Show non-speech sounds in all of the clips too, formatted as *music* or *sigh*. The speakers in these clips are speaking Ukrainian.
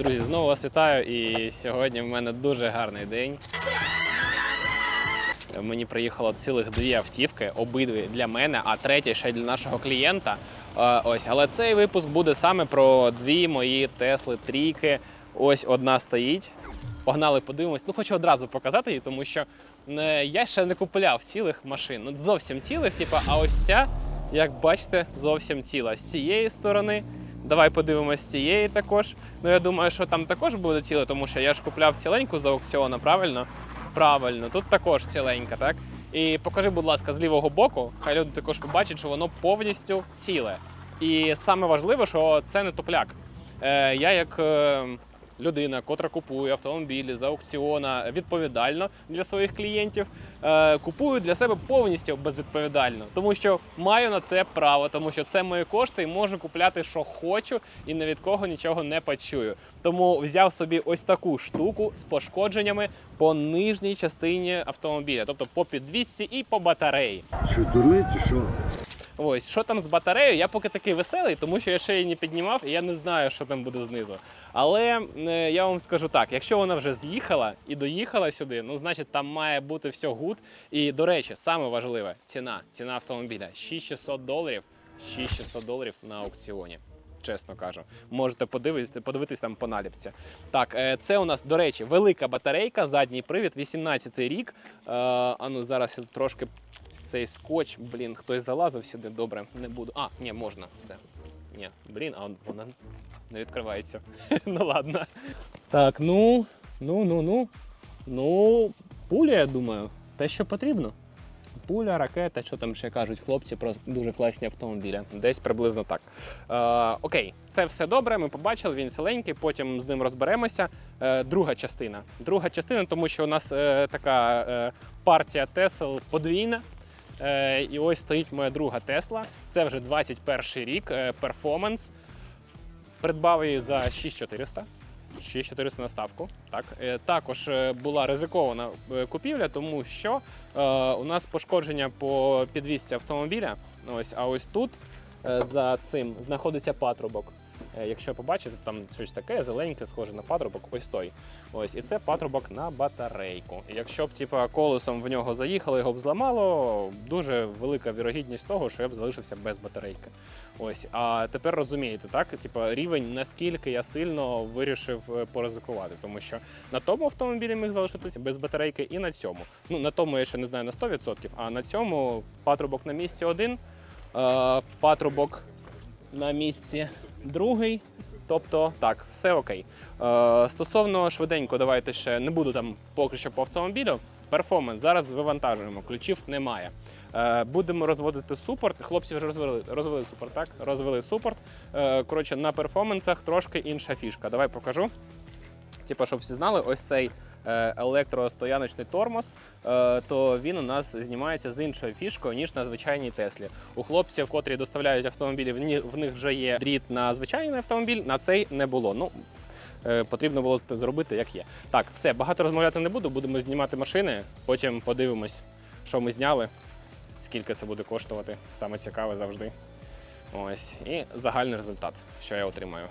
Друзі, знову вас вітаю, і сьогодні в мене дуже гарний день. Мені приїхало цілих дві автівки, обидві для мене, а третя ще для нашого клієнта. Ось, але цей випуск буде саме про дві мої Тесли трійки. Ось одна стоїть. Погнали, подивимось. Ну, хочу одразу показати її, тому що е, я ще не купував цілих машин. Ну, зовсім цілих, типу, а ось ця, як бачите, зовсім ціла. З цієї сторони. Давай подивимось з цієї також. Ну я думаю, що там також буде ціле, тому що я ж купляв ціленьку за аукціону, правильно? Правильно, тут також ціленька, так? І покажи, будь ласка, з лівого боку, хай люди також побачать, що воно повністю ціле. І саме важливе, що це не топляк. Е, я як е, людина, котра купує автомобілі з аукціона відповідально для своїх клієнтів, е, купую для себе повністю безвідповідально, тому що маю на це право, тому що це мої кошти і можу купляти, що хочу, і ні від кого нічого не почую. Тому взяв собі ось таку штуку з пошкодженнями по нижній частині автомобіля, тобто по підвісці і по батареї. Що, дурний чи що? Ось що там з батареєю, я поки такий веселий, тому що я ще її не піднімав, і я не знаю, що там буде знизу. Але е, я вам скажу так: якщо вона вже з'їхала і доїхала сюди, ну значить там має бути все гуд. І до речі, саме важливе ціна. Ціна автомобіля 6600 доларів. 6600 доларів на аукціоні. Чесно кажу, можете подивитись, подивитись там по наліпці. Так, е, це у нас, до речі, велика батарейка, задній привід, 18 рік. Е, А ну зараз я трошки цей скотч, блін, хтось залазив сюди, добре, не буду. А, ні, можна, все. Ні, блін, а вона не відкривається. *laughs* ну ладно. Так, ну, ну, ну, ну. Ну, пуля, я думаю, те, що потрібно. Пуля, ракета, що там ще кажуть хлопці про дуже класні автомобілі. Десь приблизно так. Е, окей, це все добре. Ми побачили, він ціленький, потім з ним розберемося. Е, друга частина. Друга частина, тому що у нас е, така е, партія Тесел подвійна. Е, і ось стоїть моя друга Тесла. Це вже 21 рік, е, перформанс. Придбав її за 6400. 6400 на ставку. Так. Е, Також була ризикована купівля, тому що у нас пошкодження по підвісці автомобіля. Ось, а ось тут за цим знаходиться патрубок. Е, Якщо побачите, там щось таке зеленьке, схоже на патрубок, ось той. Ось, і це патрубок на батарейку. Якщо б типа, колесом в нього заїхало, його б зламало, дуже велика вірогідність того, що я б залишився без батарейки. Ось, а тепер розумієте, так? Типа рівень, наскільки я сильно вирішив е, поризикувати, тому що на тому автомобілі міг залишитися без батарейки, і на цьому. Ну на тому я ще не знаю на 100%, а на цьому патрубок на місці один, е, патрубок на місці другий. Тобто, так, все окей. Е, стосовно швиденько, давайте ще не буду там поки що по автомобілю. Перформанс зараз вивантажуємо, ключів немає. Е, будемо розводити супорт. Хлопці вже розвели, розвели супорт, так? Розвели супорт. Е, коротше, на перформансах трошки інша фішка. Давай покажу. Типа, щоб всі знали, ось цей е, електростояночний тормоз, е, то він у нас знімається з іншою фішкою, ніж на звичайній Теслі. У хлопців, котрі доставляють автомобілі, в них вже є дріт на звичайний автомобіль, на цей не було. Ну, е, потрібно було зробити, як є. Так, все, багато розмовляти не буду, будемо знімати машини, потім подивимось, що ми зняли, скільки це буде коштувати. Саме цікаве завжди. Ось, і загальний результат, що я отримаю.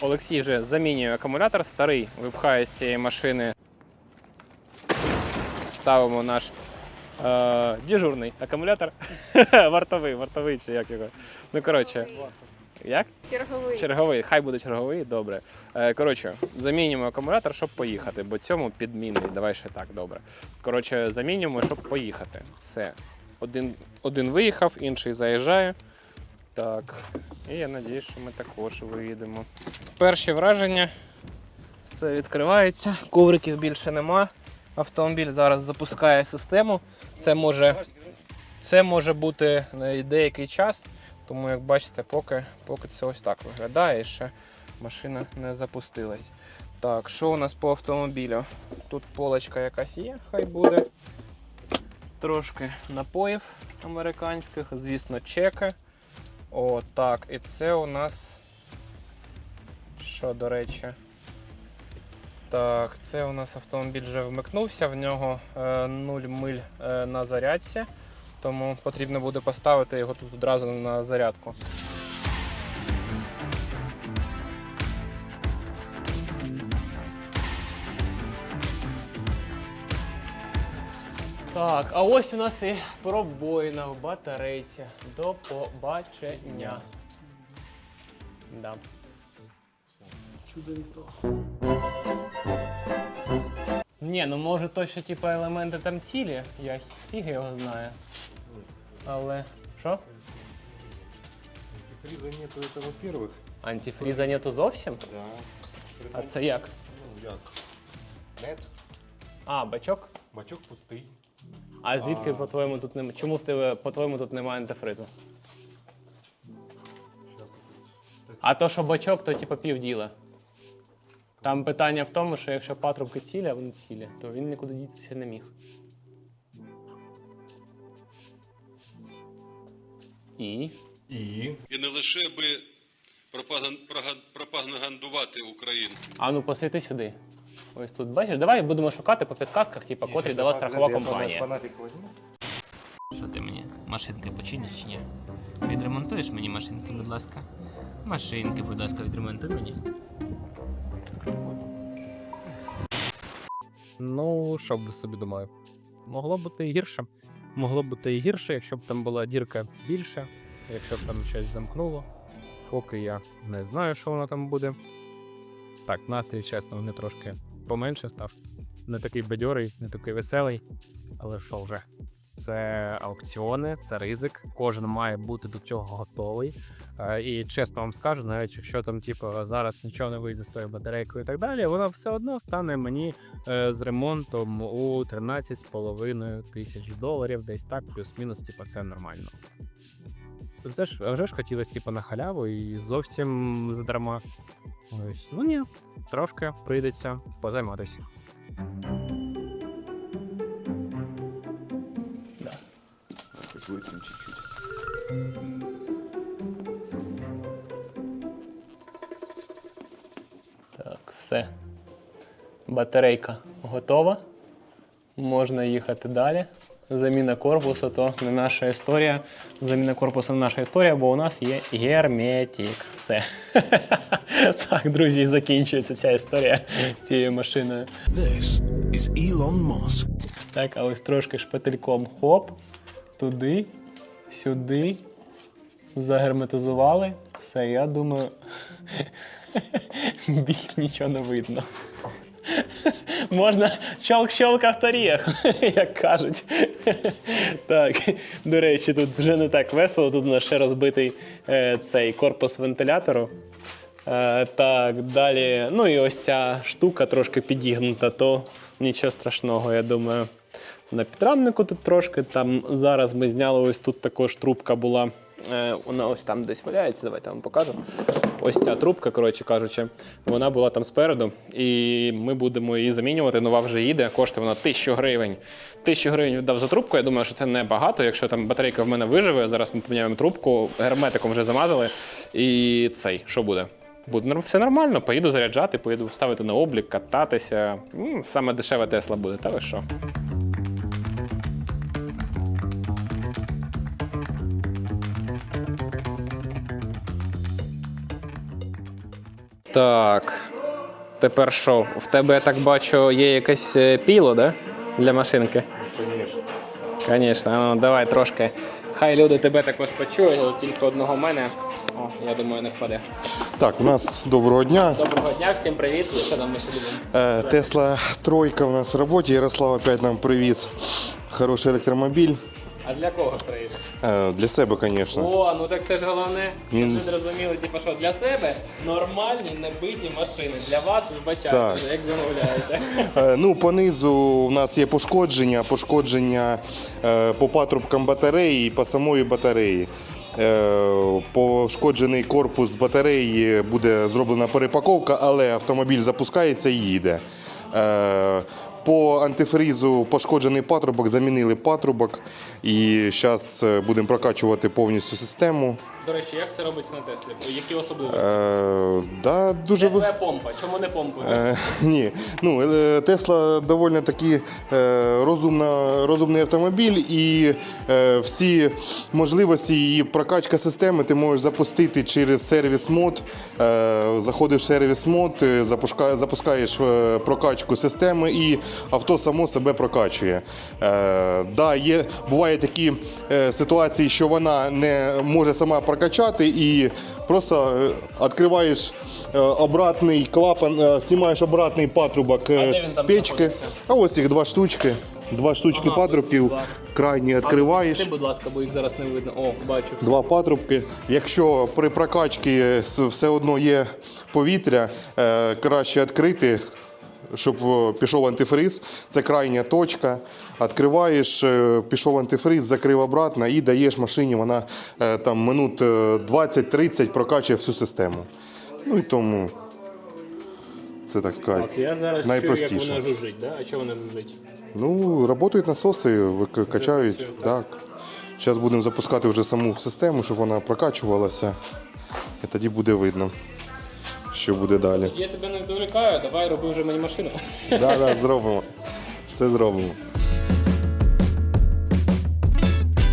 Олексій вже замінює акумулятор, старий випхає з цієї машини. Ставимо наш е, дежурний акумулятор. *laughs* вартовий, вартовий чи як його. Ну, коротше, як? Черговий. Черговий, хай буде черговий, добре. Е, коротше, замінюємо акумулятор, щоб поїхати, бо цьому підмінний. Давай ще так, добре. Коротше, замінюємо, щоб поїхати. Все. Один, один виїхав, інший заїжджає. Так. І я сподіваюся, що ми також виїдемо. Перші враження. Все відкривається, ковриків більше нема. Автомобіль зараз запускає систему. Це може, це може бути е, деякий час. Тому, як бачите, поки, поки це ось так виглядає, і ще машина не запустилась. Так, що у нас по автомобілю? Тут полочка якась є, хай буде. Трошки напоїв американських, звісно, чеки. О, так, і це у нас. Що, до речі? Так, це у нас автомобіль вже вмикнувся, в нього е, 0 миль е, на зарядці, тому потрібно буде поставити його тут одразу на зарядку. Так, а ось у нас і пробоїна в батарейці. До побачення. Да. Ні, ну може то, що типу елементи там цілі, я фіг його знаю. Але. Що? Антифриза нету, это во-первых. Антифріза нету зовсім? Да. А це як? Ну, як? Нет, А, бачок? бачок пустий. А звідки, по-твоєму, тут немає? Чому в тебе, по-твоєму, тут немає антифризу? А то, що бачок, то типу півділа. Там питання в тому, що якщо патрубки цілі, а вони цілі, то він нікуди дітися не міг. І. І? і не лише би пропаган- прога- пропагандувати Україну. А ну посвіти сюди. Ось тут бачиш, давай будемо шукати по підказках, типу, котрі дала страхова компанія. Що ти мені? Машинки починиш чи ні? Відремонтуєш мені машинки, будь ласка. Машинки, будь ласка, відремонтуй мені. Ну, що б собі думаю? Могло бути і гірше. Могло бути і гірше, якщо б там була дірка більше, якщо б там щось замкнуло. Поки я не знаю, що воно там буде. Так, настрій, чесно, не трошки поменше став. Не такий бадьорий, не такий веселий. Але що вже? Це аукціони, це ризик. Кожен має бути до цього готовий. Е, І чесно вам скажу, навіть якщо там, типу, зараз нічого не вийде з тою батарейкою і так далі, вона все одно стане мені е, з ремонтом у 13,5 тисяч доларів, десь так, плюс-мінус, типу, це нормально. Це ж вже ж хотілося, типу, на халяву і зовсім задарма. Ось, ну ні, трошки прийдеться позайматися. Так, все. Батарейка готова. Можна їхати далі. Заміна корпусу то не наша історія. Заміна корпусу не наша історія, бо у нас є герметик. Все. *laughs* Так, друзі, закінчується ця історія з цією машиною. This is Elon Musk. Так, а ось трошки шпательком хоп, туди, сюди. Загерметизували. Все, я думаю, *laughs* більш нічого не видно. *laughs* Можна щолк-щолк авторіях, *laughs* як кажуть. Так, до речі, тут вже не так весело. Тут у нас ще розбитий е, цей корпус вентилятору. Е, так, далі. Ну і ось ця штука трошки підігнута, то нічого страшного, я думаю. На підрамнику тут трошки. Там зараз ми зняли ось тут також трубка була. Е, вона ось там десь валяється, давайте я вам покажу. Ось ця трубка, коротше кажучи, вона була там спереду, і ми будемо її замінювати. Нова вже їде. Коштує вона 1000 гривень. 1000 гривень віддав за трубку. Я думаю, що це не багато. Якщо там батарейка в мене виживе, зараз ми поміняємо трубку, герметиком вже замазали. І цей, що буде? Буде все нормально, поїду заряджати, поїду ставити на облік, кататися. Саме дешева Тесла буде, та ви що? Так. Тепер що? В тебе, я так бачу, є якесь е, піло, да? Для машинки? Конечно. Звісно, ну давай трошки. Хай люди тебе також почують, але тільки одного мене. О, я думаю, не впаде. Так, у нас доброго дня. Доброго дня, всім привіт. Що там ми ще любимо? Е, Тесла тройка у нас в роботі. Ярослав опять нам привіз хороший електромобіль. А для кого приїзд? Е, Для себе, звісно. О, ну так це ж головне. Він- Ми зрозуміли, типу, що для себе нормальні небиті машини. Для вас вибачайте, Так. як замовляєте. Е, Ну, по низу в нас є пошкодження, пошкодження е, по патрубкам батареї і по самої батареї. Е, Пошкоджений корпус батареї буде зроблена перепаковка, але автомобіль запускається і їде. Е, По антифрізу пошкоджений патрубок, замінили патрубок і зараз будемо прокачувати повністю систему. До речі, як це робиться на Теслі? Які особливості? Е, да, дуже ви- Це помпа. Чому не помпою? Е, *laughs* ні, ну е, Тесла доволі таки е, розумна, розумний автомобіль, і е, всі можливості її прокачка системи ти можеш запустити через сервіс мод. Е, заходиш в сервіс мод, е, запускаєш, запускаєш е, прокачку системи, і авто само себе прокачує. Е, да, є, буває такі е, ситуації, що вона не може сама прокачати, і просто е, відкриваєш е, обратний клапан, знімаєш обратний патрубок з печки. А ось їх два штучки. Два штучки Ага, патрубків, крайні відкриваєш. Ти, будь ласка, бо їх зараз не видно. О, бачу. Два патрубки. Якщо при прокачці все одно є повітря, краще відкрити, щоб е, пішов антифриз. Це крайня точка. Відкриваєш, е, пішов антифриз, закрив обратно і даєш машині, вона е, там минут е, 20-30 прокачує всю систему. Ну і тому це так сказати. От я зараз чую, як вона жужить, да? А чого вона жужить? Ну, працюють насоси, качають. працює, Так. Зараз будемо запускати вже саму систему, щоб вона прокачувалася. І тоді буде видно, що буде далі. Я тебе не відволікаю, давай роби вже мені машину. *laughs* Так, так, зробимо. Все зробимо.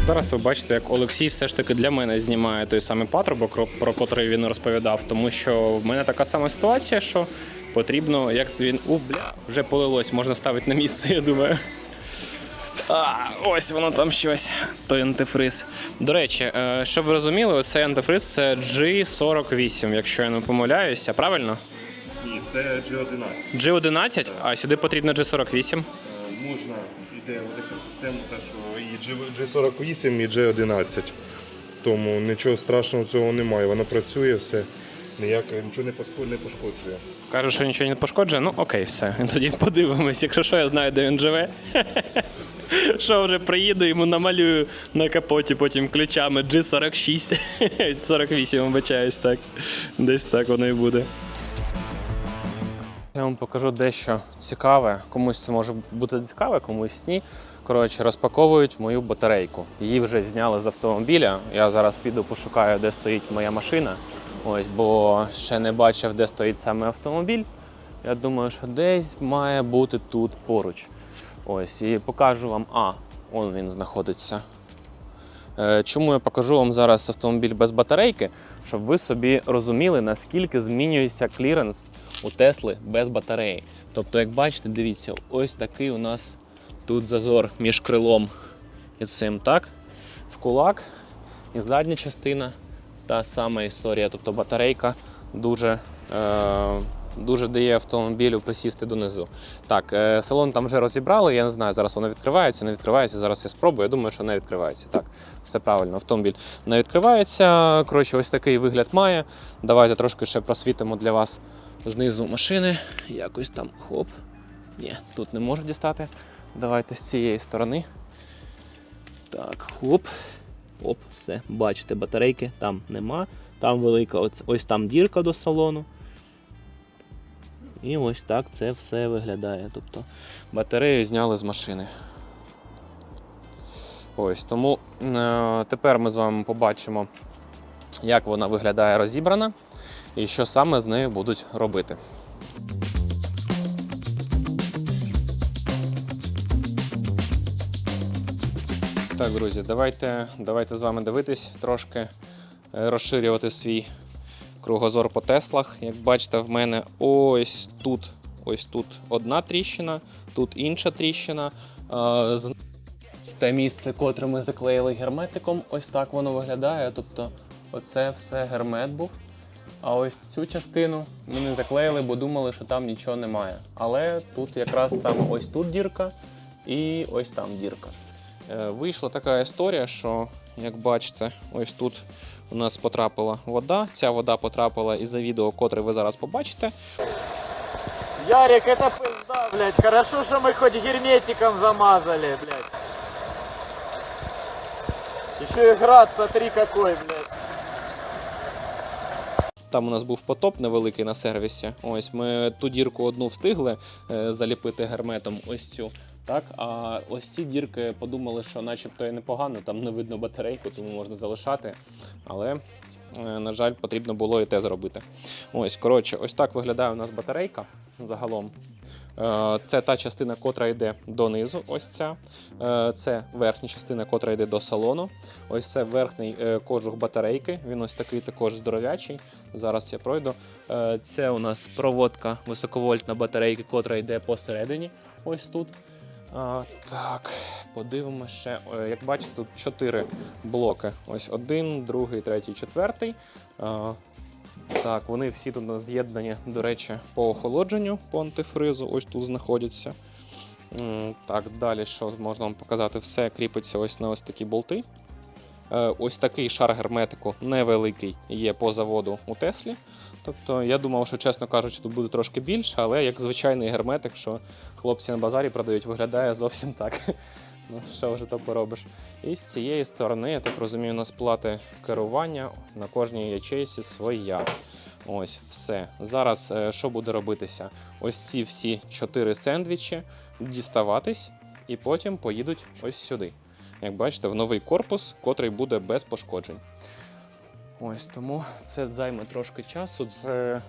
Зараз ви бачите, як Олексій все ж таки для мене знімає той самий патрубок, про- про котрий він розповідав, тому що в мене така сама ситуація, що потрібно, як він. У, бля, вже полилось, можна ставити на місце, я думаю. А, ось воно там щось, той антифриз. До речі, е, щоб ви розуміли, цей антифриз це G48, якщо я не помиляюся, правильно? Ні, це G11. G11, а сюди потрібно G48. Можна, йде така система, та що і G48, і G11. Тому нічого страшного цього немає. Воно працює все, ніяк, нічого не пошко- не пошкоджує. Каже, що нічого не пошкоджує. Ну окей, все. *laughs* Тоді подивимось. Якщо що, я знаю, де він живе. *laughs* Що вже приїду, йому намалюю на капоті потім ключами G46. *laughs* 48, вибачаюсь, так. Десь так воно і буде. Я вам покажу дещо цікаве. Комусь це може бути цікаве, комусь ні. Коротше, розпаковують мою батарейку. Її вже зняли з автомобіля. Я зараз піду пошукаю, де стоїть моя машина. Ось, бо ще не бачив, де стоїть саме автомобіль. Я думаю, що десь має бути тут поруч. Ось, і покажу вам. А, он він знаходиться. Е, Чому я покажу вам зараз автомобіль без батарейки, щоб ви собі розуміли, наскільки змінюється кліренс у Тесли без батареї. Тобто, як бачите, дивіться, ось такий у нас тут зазор між крилом і цим, так? В кулак і задня частина та сама історія. Тобто батарейка дуже, е, дуже дає автомобілю присісти донизу. Так, е, салон там вже розібрали, я не знаю, зараз воно відкривається, не відкривається. Зараз я спробую. Я думаю, що не відкривається. Так, все правильно, автомобіль не відкривається. Коротше, ось такий вигляд має. Давайте трошки ще просвітимо для вас знизу машини. Якось там хоп. Ні, тут не можу дістати. Давайте з цієї сторони. Так, хоп. Оп, все, бачите, батарейки там нема. Там велика, ось, ось там дірка до салону. І ось так це все виглядає. Тобто батарею зняли з машини. Ось тому е, тепер ми з вами побачимо, як вона виглядає розібрана і що саме з нею будуть робити. Так, друзі, давайте, давайте з вами дивитись трошки, е, розширювати свій кругозор по Теслах. Як бачите, в мене ось тут, ось тут одна тріщина, тут інша тріщина. Е, Те місце, котре ми заклеїли герметиком, ось так воно виглядає. Тобто, оце все гермет був. А ось цю частину ми не заклеїли, бо думали, що там нічого немає. Але тут якраз саме ось тут дірка і ось там дірка. Е, Вийшла така історія, що, як бачите, ось тут у нас потрапила вода. Ця вода потрапила із-за відео, котре ви зараз побачите. Ярик, это пизда, блядь. Хорошо, что мы хоть герметиком замазали, блядь. Еще и град, смотри какой, блядь. Там у нас був потоп невеликий на сервісі. Ось ми ту дірку одну встигли е, заліпити герметом, ось цю. Так, а ось ці дірки подумали, що начебто і непогано, там не видно батарейку, тому можна залишати. Але, е, на жаль, потрібно було і те зробити. Ось, коротше, ось так виглядає у нас батарейка загалом. Е, Це та частина, котра йде донизу. Ось ця. Е, Це верхня частина, котра йде до салону. Ось це верхній кожух батарейки. Він ось такий також здоров'ячий. Зараз я пройду. Це у нас проводка високовольтна батарейки, котра йде посередині. Ось тут. А, так, подивимося ще. Е, Як бачите, тут чотири блоки. Ось один, другий, третій, четвертий. А, так, вони всі тут з'єднані, до речі, по охолодженню, по антифризу. Ось тут знаходяться. Так, далі, що можна вам показати? Все кріпиться ось на ось такі болти. Е, Ось такий шар герметику невеликий є по заводу у Теслі. Тобто я думав, що, чесно кажучи, тут буде трошки більше, але як звичайний герметик, що хлопці на базарі продають, виглядає зовсім так. *laughs* Ну, що вже то поробиш. І з цієї сторони, я так розумію, у нас плати керування на кожній ячейці своя. Ось все. Зараз е, що буде робитися? Ось ці всі чотири сендвічі діставатись і потім поїдуть ось сюди. Як бачите, в новий корпус, котрий буде без пошкоджень. Ось тому це займе трошки часу. Це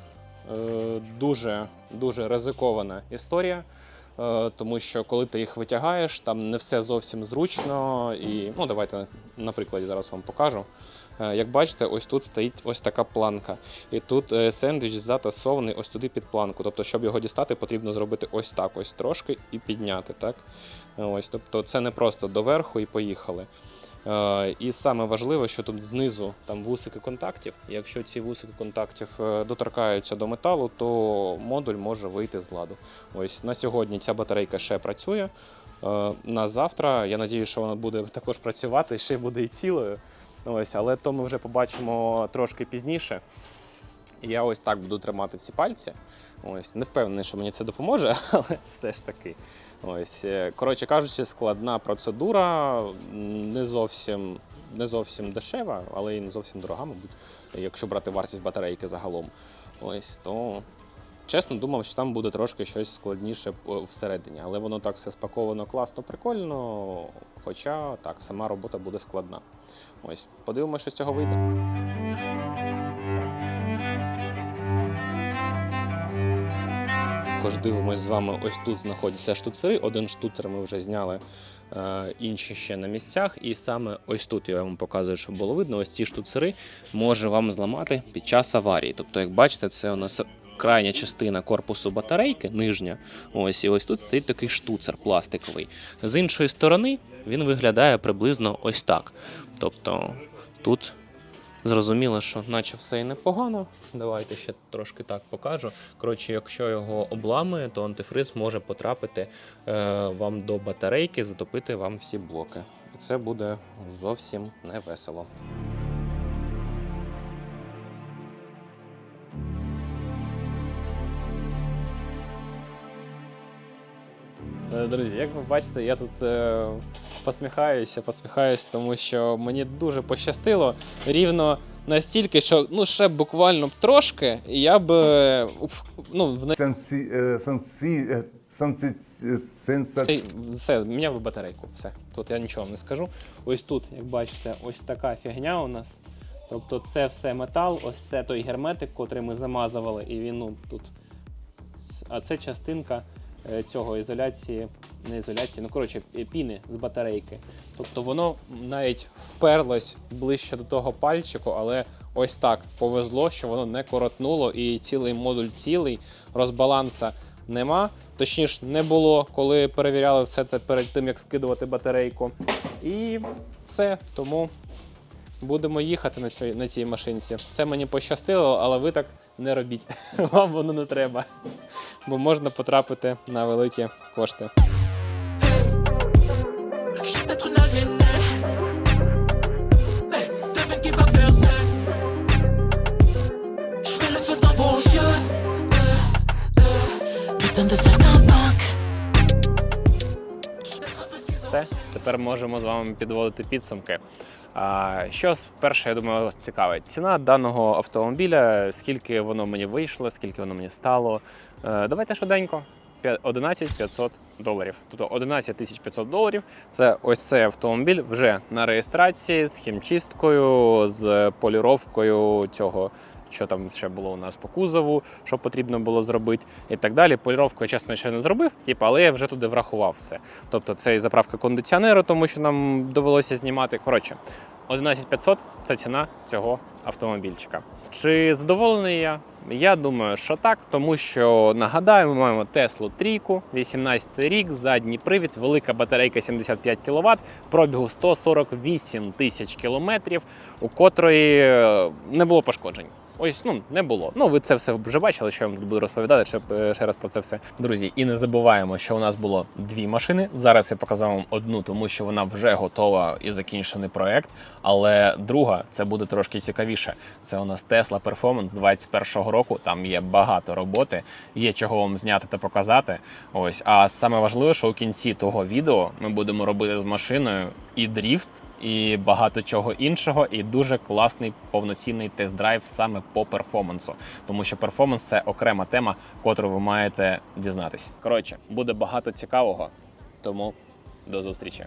е, дуже, дуже ризикована історія. Е, тому що коли ти їх витягаєш, там не все зовсім зручно. І ну, давайте на прикладі зараз вам покажу. Е, Як бачите, ось тут стоїть ось така планка. І тут е, сендвіч затасований ось туди під планку. Тобто, щоб його дістати, потрібно зробити ось так, ось трошки і підняти. Так? Ось, тобто це не просто доверху і поїхали. Е, І саме важливе, що тут знизу там вусики контактів. Якщо ці вусики контактів е, доторкаються до металу, то модуль може вийти з ладу. Ось на сьогодні ця батарейка ще працює. Е, На завтра я надію, що вона буде також працювати, ще буде і цілою. Ось, але то ми вже побачимо трошки пізніше. Я ось так буду тримати ці пальці. Ось не впевнений, що мені це допоможе, *laughs* але все ж таки. Ось, е, коротше кажучи, складна процедура, не зовсім, не зовсім дешева, але і не зовсім дорога, мабуть, якщо брати вартість батарейки загалом. Ось то. Чесно, думав, що там буде трошки щось складніше всередині, але воно так все спаковано класно, прикольно. Хоча так, сама робота буде складна. Ось, подивимося, що з цього вийде. Також дивимось з вами, ось тут знаходяться штуцери. Один штуцер ми вже зняли, е, інші ще на місцях. І саме ось тут я вам показую, щоб було видно. Ось ці штуцери може вам зламати під час аварії. Тобто, як бачите, це у нас крайня частина корпусу батарейки, нижня. Ось і ось тут стоїть такий штуцер пластиковий. З іншої сторони він виглядає приблизно ось так. Тобто тут Зрозуміло, що наче все і непогано. Давайте ще трошки так покажу. Коротше, якщо його обламує, то антифриз може потрапити е, вам до батарейки, затопити вам всі блоки. Це буде зовсім не весело. Друзі, як ви бачите, я тут е, посміхаюся, посміхаюся, тому що мені дуже пощастило рівно настільки, що ну ще буквально б трошки, і я б е, ну, в. Сенсі, е, сенсі, е, сенсі, е, сенса, Ей, все, міняв батарейку. Все. Тут я нічого не скажу. Ось тут, як бачите, ось така фігня у нас. Тобто це все метал, ось це той герметик, котрий ми замазували, і він ну, тут. А це частинка е, цього ізоляції, не ізоляції, ну коротше, е, піни з батарейки. Тобто воно навіть вперлось ближче до того пальчику, але ось так повезло, що воно не коротнуло і цілий модуль цілий, розбаланса нема. Точніше, не було, коли перевіряли все це перед тим, як скидувати батарейку. І все. Тому будемо їхати на цій, на цій машинці. Це мені пощастило, але ви так не робіть. *laughs* Вам воно не треба. Бо можна потрапити на великі кошти. Все, тепер можемо з вами підводити підсумки. А, що перше, я думаю, вас цікавить? Ціна даного автомобіля, скільки воно мені вийшло, скільки воно мені стало. Е, давайте швиденько. п'я- 11 500 доларів. Тобто 11 тисяч 500 доларів. Це ось цей автомобіль вже на реєстрації з хімчисткою, з поліровкою цього. Що там ще було у нас по кузову, що потрібно було зробити, і так далі. Поліровку я чесно ще не зробив, типу, але я вже туди врахував все. Тобто це і заправка кондиціонеру, тому що нам довелося знімати. Коротше, 11500 – це ціна цього автомобільчика. Чи задоволений я? Я думаю, що так, тому що нагадаю, ми маємо Теслу Трійку, 18 рік, задній привід, велика батарейка 75 кВт, пробігу 148 тисяч кілометрів, у котрої е, не було пошкоджень. Ось ну не було. Ну ви це все вже бачили, що я вам тут буду розповідати. Ще, ще раз про це все. Друзі, і не забуваємо, що у нас було дві машини. Зараз я показав вам одну, тому що вона вже готова і закінчений проект. Але друга це буде трошки цікавіше. Це у нас Tesla Performance 21-го року. Там є багато роботи, є чого вам зняти та показати. Ось, а саме важливе, що у кінці того відео ми будемо робити з машиною і дріфт, і багато чого іншого, і дуже класний повноцінний тест-драйв саме по перформансу. Тому що перформанс це окрема тема, котру ви маєте дізнатись. Коротше, буде багато цікавого, тому до зустрічі.